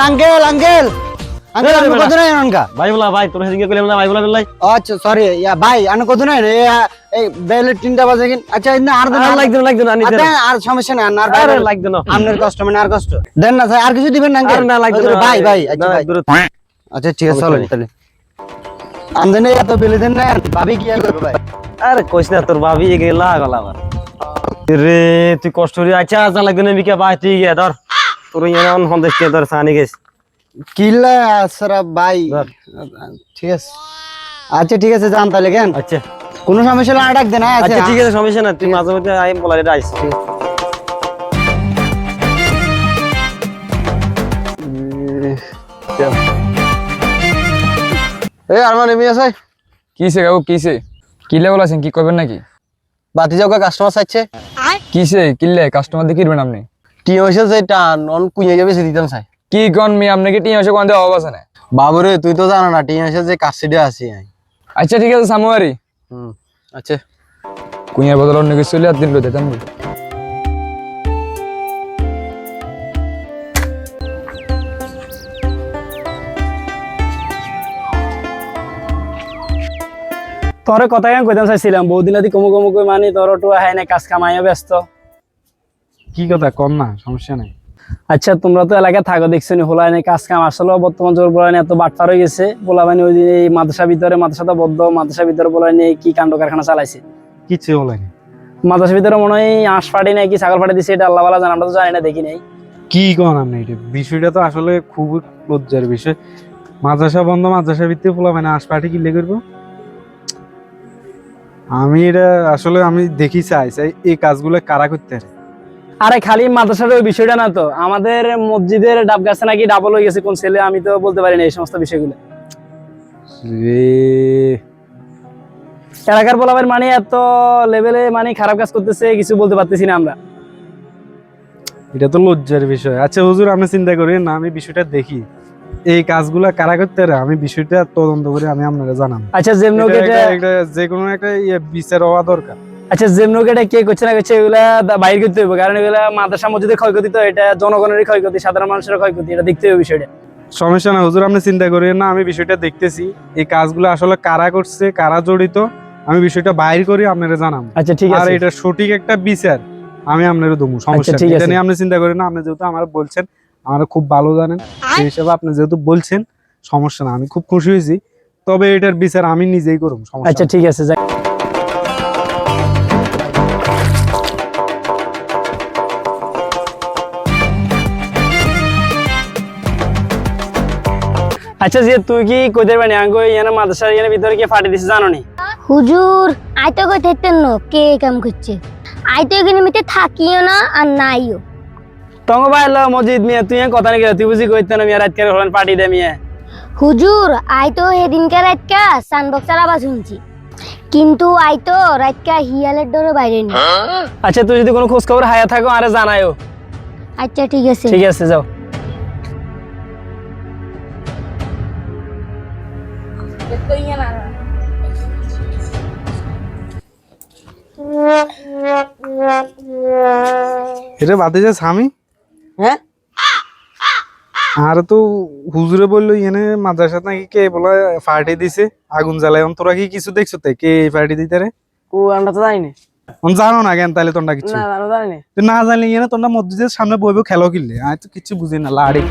Uncle uncle. Uncle আমি কত নাই আনকা? ভাই বলা ভাই তোর সেদিকে কইলাম না ভাই বলা বলাই আচ্ছা সরি ইয়া ভাই আনে কত নাই এই এই বেলে তিনটা বাজে কিন আচ্ছা ইন্না আর দেন আর লাগবে না লাগবে না নিতে আচ্ছা, আর সমস্যা নাই আর ভাই লাগবে না। আপনার কষ্ট মানে আর কষ্ট। দেন না স্যার আর কিছু দিবেন না আঙ্কেল? না লাগবে না ভাই ভাই আচ্ছা ভাই। আচ্ছা ঠিক আছে নেই। তাহলে। আমদানি এত বেলে দেন না ভাবি কি আর করবে ভাই? আরে কইস না তোর ভাবি গেলা গলা রে তুই কষ্ট করে আচ্ছা যা লাগবে না বিকে ভাই তুই গিয়ে ধর। তোর ইয়ান অন হন দেখতে ধর সানি গেছ। কিল্লা সারা ভাই। ঠিক আছে। আচ্ছা ঠিক আছে যান তাহলে কেন? আচ্ছা। কোনো সমস্যা আর ডাক দেন হ্যাঁ? আচ্ছা ঠিক আছে সমস্যা না তুই মাঝে মধ্যে আই বলা এটা আইস এই আর মানে মিয়া সাই কিসে কাকু কিসে কিলে বলেছেন কি করবেন নাকি? বাতি যাও কাস্টমার চাইছে কিসে কিনলে কাস্টমার দিয়ে কিনবেন আপনি? টি হইছে যে টান অন কুইয়া যাবে সে দিতাম চাই। কি কন মি আপনি কি টিয়া কোন অভাব আছে না? বাবুরে তুই তো জানো না টি হইছে যে আমি আচ্ছা ঠিক আছে সামুয়ারি হুম আচ্ছা। কুইয়ার বদল অন্য কিছু চলে আর দিন তোর কথা কইতাম চাইছিলাম বহুদিন আদি কমু কমু কই মানে তোর তো আহে না কাজ কামাইয়া ব্যস্ত। কি কথা? কম না সমস্যা নাই। আচ্ছা তোমরা তো এলাকায় থাকো দেখছ নি হোলা কাজ কাম আসলে। বর্তমান জোর বলা এত বাটপার হয়ে গেছে। বলা মানে ওই যে এই মাদ্রাসা ভিতরে মাদ্রাসাটা বদ্ধ মাদ্রাসা ভিতরে বলা নিয়ে কি কাণ্ড কারখানা চালাইছে? কিছু হলেনি মাদ্রাসা ভিতরে মনে হয় আঁশ ফাটি নাকি ছাগল ফাটি দিছে এটা আল্লাহ বলা জানা আমরা তো জানি না দেখি নাই। কি কন আপনি এটা বিষয়টা তো আসলে খুব লজ্জার বিষয়। মাদ্রাসা বন্ধ মাদ্রাসা ভিত্তিক পোলা মানে আসপাটি কিনলে করব? আমি এটা আসলে আমি দেখি চাই চাই এই কাজগুলো কারা করতে পারে? আরে খালি মাদ্রাসার ওই বিষয়টা না তো। আমাদের মসজিদের ডাব গাছে নাকি ডাবল হয়ে গেছে কোন ছেলে আমি তো বলতে পারি না এই সমস্ত বিষয়গুলো। এলাকার বলাবেন মানে এত লেভেলে মানে খারাপ কাজ করতেছে কিছু বলতে পারতেছি না আমরা। এটা তো লজ্জার বিষয়। আচ্ছা হুজুর আপনি চিন্তা করেন না আমি বিষয়টা দেখি। এই কাজগুলা কারা করতে আমি বিষয়টা তদন্ত করে আমি আপনাকে জানাব। আচ্ছা যে কোনো একটা ইয়ে বিচার হওয়া দরকার। আচ্ছা যেমন এটা কে করছে না করছে এগুলা দা- বাইর করতে হবে কারণ এগুলা মাদ্রাসা মসজিদের ক্ষয়ক্ষতি তো এটা জনগণেরই ক্ষয়ক্ষতি সাধারণ মানুষের ক্ষয়ক্ষতি এটা দেখতে হবে বিষয়টা। সমস্যা না হুজুর আপনি চিন্তা করেন না আমি বিষয়টা দেখতেছি এই কাজগুলো আসলে কারা করছে কারা জড়িত আমি বিষয়টা বাইর করে আপনারা জানাব আচ্ছা ঠিক আছে। আর এটা সঠিক একটা বিচার আমি আপনারা সমস্যা আচ্ছা, ঠিক এটা আছে। নিয়ে আপনি চিন্তা করেন না আপনি যেহেতু আমার বলছেন আমার খুব ভালো জানেন সেই হিসাবে আপনি যেহেতু বলছেন সমস্যা না আমি খুব খুশি হয়েছি তবে এটার বিচার আমি নিজেই করব সমস্যা আচ্ছা ঠিক আছে আচ্ছা যে তুই কি কইতে পারবি আঙ্গো ইয়ানা মাদ্রাসার ইয়ানা ভিতরে কি ফাটি দিছে জানো নি? হুজুর আই তো কই থাকতেন ন? কে কাম করছে? আই তো এখানে মিতে থাকিও না আর নাইও। তঙ্গ ভাই আল্লাহ মসজিদ মিয়া তুই কথা নাকি? তুই বুঝি কইতে না মিয়া রাত করে হলেন পার্টি দে মিয়া। হুজুর আই তো সেদিনকে রাতকা সানবক্সার আওয়াজ শুনছি। কিন্তু আই তো রাতকা হিয়ালের ডরে বাইরে নি। আচ্ছা তুই যদি কোনো খোঁজ খবর হায়া থাকো আরে জানাইও আচ্ছা ঠিক আছে। ঠিক আছে যাও। এটা বাদে যা স্বামী। হ্যাঁ? আর তো হুজুরে বলল এনে মাদ্রাসা নাকি কে বলে পার্টি দিছে? আগুন জ্বালায়। তোরা কি কিছু দেখছ তাই কে এই পার্টি দিতে রে? ও আমরা তো জানি না। জানো না কেন তাহলে তোমরা কিছু? না জানি না। তোমরা মসজিদের সামনে বইবে খেলো কিনলে? আমি তো কিছু বুঝি না লাড়ি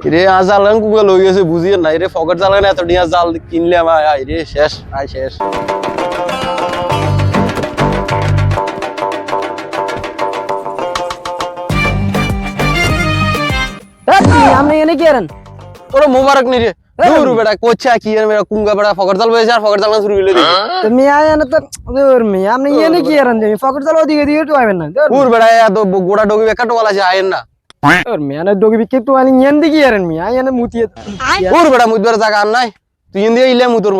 কে রে আজ জালান কুকা লই গেছে বুঝি না রে ফকট জালান এত ডিয়া জাল কিনলে আমার আই রে শেষ আই শেষ। আপনি এনে কি আরেন তোর মোবারক নি রে দূর বেটা কোচ্ছা কি এর মেরা কুঙ্গা বেটা ফকট জাল বইছে আর ফকট জাল শুরু হইলে তো মিয়া এনে তো দূর মিয়া আপনি এনে কি আরেন ফকর চালো ওদিকে দিকে তো আইবেন না দূর বেটা এত গোড়া ডগি বেকা আছে আয়েন না। দূর মিয়া না ডগি বিকে তো আনি এন দিকে আরেন মিয়া এনে মুতিয়ে দূর বেটা মুদবার জায়গা আর নাই তুই ইলে মুতর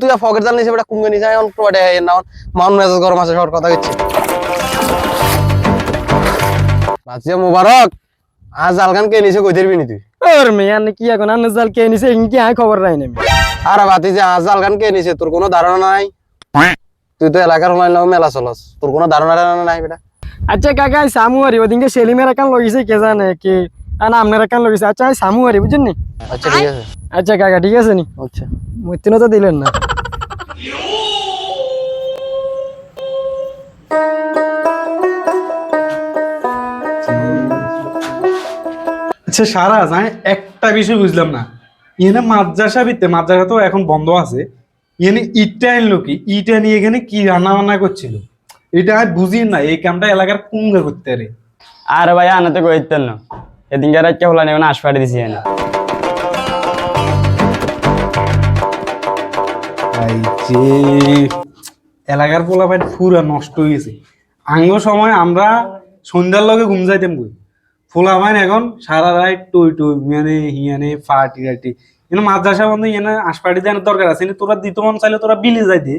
তুই ফকট জাল নিছে কুঙ্গা নিছে অন টোয়াডে আয়েন না মান মেজাজ গরম আছে সর কথা কইছে বাচ্চা মোবারক আজ জালখান কে নিছে কই দিবি নি তুই কি এখন আনে জাল কে নিছে ইনকি আই খবর নাই না আরে বাতি যে আজ জালখান কে নিছে তোর কোনো ধারণা নাই তুই তো এলাকার মেলা চলস তোর কোনো ধারণা ধারণা নাই বেটা আচ্ছা কাকা সামু আরি ওদিনকে সেলিমের একান লগিছে কে জানে কি। আর না আপনার একান লগিছে। আচ্ছা এই সামু আরি বুঝছেন নি? আচ্ছা ঠিক আছে। আচ্ছা কাকা ঠিক আছে নি? আচ্ছা। মৃত্যু তো দিলেন না। আচ্ছা সারা আমি একটা বিষয় বুঝলাম না। এখানে মাদ্রাসা ভিত্তে মাদ্রাসা তো এখন বন্ধ আছে। এখানে ইটটা আনলো কি? ইটা নিয়ে এখানে কি রান্না বান্না করছিল? এটা আমি বুঝি না এই কামটা এলাকার কুঙ্গা করতে রে আরে ভাই আনাতে কইতেন না এদিনকে রাত হলা নেই আশ পাড়ি দিছি এনে। এই যে এলাকার পোলাপাইন পুরা নষ্ট হয়ে গেছে। আঙ্গ সময় আমরা সন্ধ্যার লগে ঘুম যাইতাম কই? পোলাপাইন এখন সারা রাত টই টই মানে হিয়ানে পার্টি টার্টি এনে মাদ্রাসা বন্ধ এনে আশপাটি দেওয়ার দরকার আছে তোরা দিত মন চাইলে তোরা বিলি যাই দে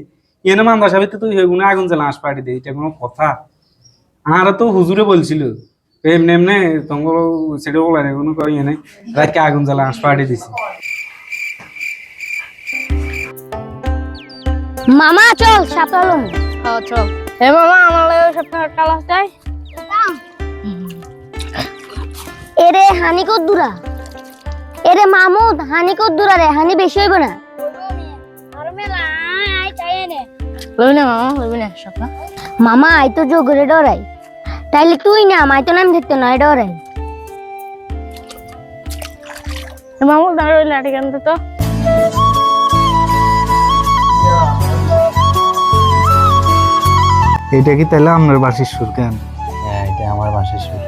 এনে মাদ্রাসা ভিতরে তুই হেগুনে আগুন চালা আশপাটি দে এটা কোনো কথা। আর তো হুজুরে বলছিল এমনি এমনি তোমার সেটা বলা নেই কোনো কই এনে রাতকে আগুন জ্বালা আশপাটি দিছি। মামা চল সাপলালম হ্যাঁ চল। হে মামা আমার লাগে কালাস এরে হানি কত দূরা এরে মামুদ হানি কত দূরা রে হানি বেশি হইব না। লবি না মামা লবি না সপ্তাহ মামা আই তো যোগরে ডরাই তাইলে তুই না মাই তো নাম ধরতে নয় ডরাই মামু দাঁড়িয়ে লাঠি কানতে তো এটা কি তাহলে আপনার বাসির সুর কেন? হ্যাঁ এটা আমার বাসের সুর।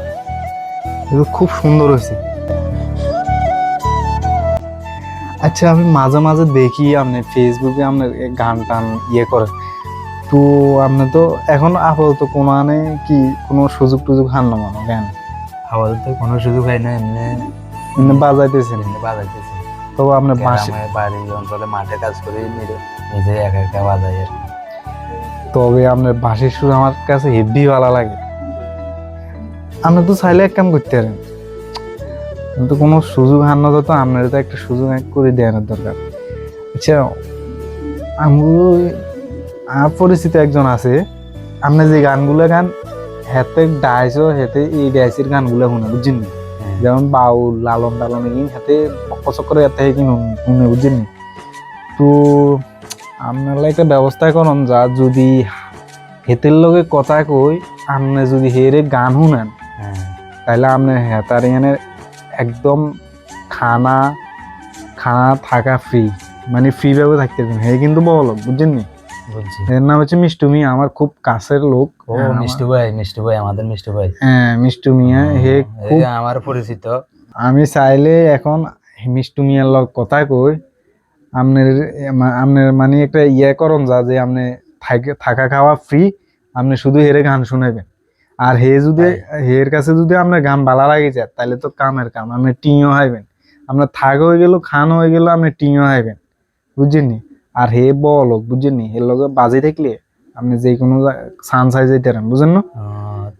এটা খুব সুন্দর হয়েছে। আচ্ছা আমি মাঝে মাঝে দেখি আপনি ফেসবুকে আপনার গান টান ইয়ে করে। তো আপনি তো এখন আপাতত কোনো আনে কি কোনো সুযোগ টুযোগ হান না মানো জ্ঞান আপাতত কোনো সুযোগ হয় না এমনি এমনি বাজাইতেছেন? এমনি বাজাইতেছি তবে আপনার বাসি গ্রামে বাড়ি অঞ্চলে মাঠে কাজ করি নিজে নিজে একা একা বাজাই আর তবে আপনার বাঁশির সুর আমার কাছে হেভি ভালো লাগে। আপনি তো চাইলে এক কাম করতে পারেন। কিন্তু কোনো সুযোগ হার না তো আপনার তো একটা সুযোগ করে দেওয়ার দরকার। আচ্ছা আমি আমার পরিচিত একজন আছে। আপনি যে গানগুলো গান হেতে ডাইসও হেতে এই ডাইসের গানগুলো শুনে বুঝছেন নি? যেমন বাউল লালন টালন এগিন হাতে চক্করে এতে কিন শুনে বুঝছেন নি? তো আপনারা একটা ব্যবস্থা করুন যা যদি হেতের লগে কথা কই আপনি যদি হেরে গান শুনেন হ্যাঁ। তাহলে আপনি হেতার এখানে একদম খানা খানা থাকা ফ্রি মানে ফ্রি ভাবে থাকতে পারবেন। হে কিন্তু বলো বুঝছেন নি? বুঝছি এর নাম হচ্ছে মিষ্টুমি আমার খুব কাছের লোক। ও হ্যাঁ, মিষ্টু ভাই মিষ্টু ভাই আমাদের মিষ্টু ভাই। হ্যাঁ মিষ্টু মিয়া হে খুব আমার পরিচিত। আমি চাইলে এখন মিষ্টু মিয়ার লগ কথা কই। আপনার আপনার মানে একটা ইয়ে করন যা যে আপনি থাকা খাওয়া ফ্রি আপনি শুধু হেরে গান শুনাবেন আর হে যদি হের কাছে যদি আপনার গান ভালো লাগে যায় তাহলে তো কামের কাম আপনি টিও হাইবেন। আপনার থাক হয়ে গেল খান হয়ে গেল আপনি টিও হাইবেন। বুঝছেন আর হে বল বুঝছেন নি? এর লগে বাজে থাকলে আপনি যে কোনো চান্স হাই যাইতে পারেন বুঝেন না?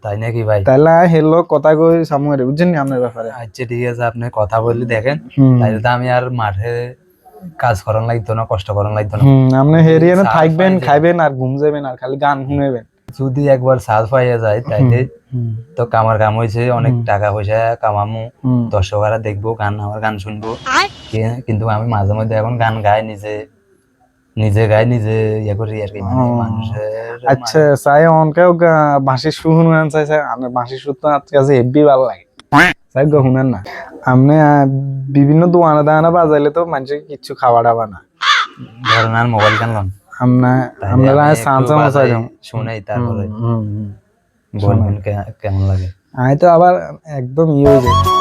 তাই নাকি ভাই? তাহলে হের লগ কথা কই সামুয়ারে বুঝছেন নি আপনার ব্যাপারে? আচ্ছা ঠিক আছে আপনি কথা বললে দেখেন। তাইলে তো আমি আর মাঠে কাজ করান লাগতো না কষ্ট করান লাগতো না। আপনি হেরিয়ানে সার থাকবেন খাইবেন আর ঘুম যাবেন আর খালি গান শুনবেন। যদি একবার সাজ পাইয়া যায় তাইলে তো কামার কাম হয়েছে অনেক টাকা পয়সা কামামু। দর্শকরা দেখব গান আমার গান শুনব। কি- কিন্তু আমি মাঝে মধ্যে এখন গান গাই নিজে। নিজে গাই নিজে ইয়ে করি আর কি মানে আচ্ছা চাই অনকেও বাঁশির সুর শুনেন চাই চাই আমার বাঁশির সুর তো আজকে কাছে হেভি ভালো লাগে। চাই গো শুনেন না। আপনি বিভিন্ন দোয়ানা দানা বাজাইলে তো মানুষের কিচ্ছু খাওয়া দাওয়া না। ধরেন আর মোবাইল গান লন? আমরা আমি শুনাই তারপরে। বলবেন কেমন লাগে? আমি তো আবার একদম ইয়ে হয়ে যায়।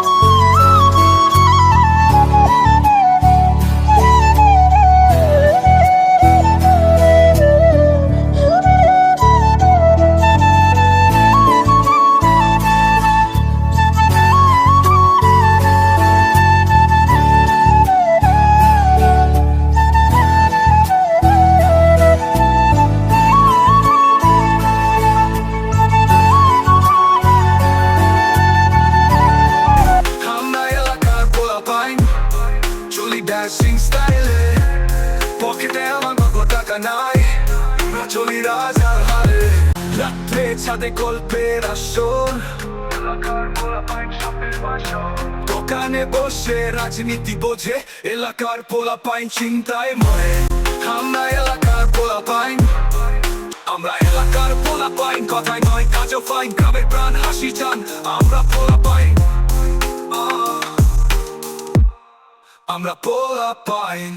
রাত্রে গল্পের আসর। দোকানে বসে রাজনীতি বোঝে, এলাকার পোলা পাইন চিন্তায় মরে। আমরা এলাকার পোলা পাইন আমরা এলাকার পোলা পাইন কথায় নয়, কাজও পাইন গ্রামের প্রাণ হাসি চান, আমরা পোলা পাইন আমরা পোলা পাইন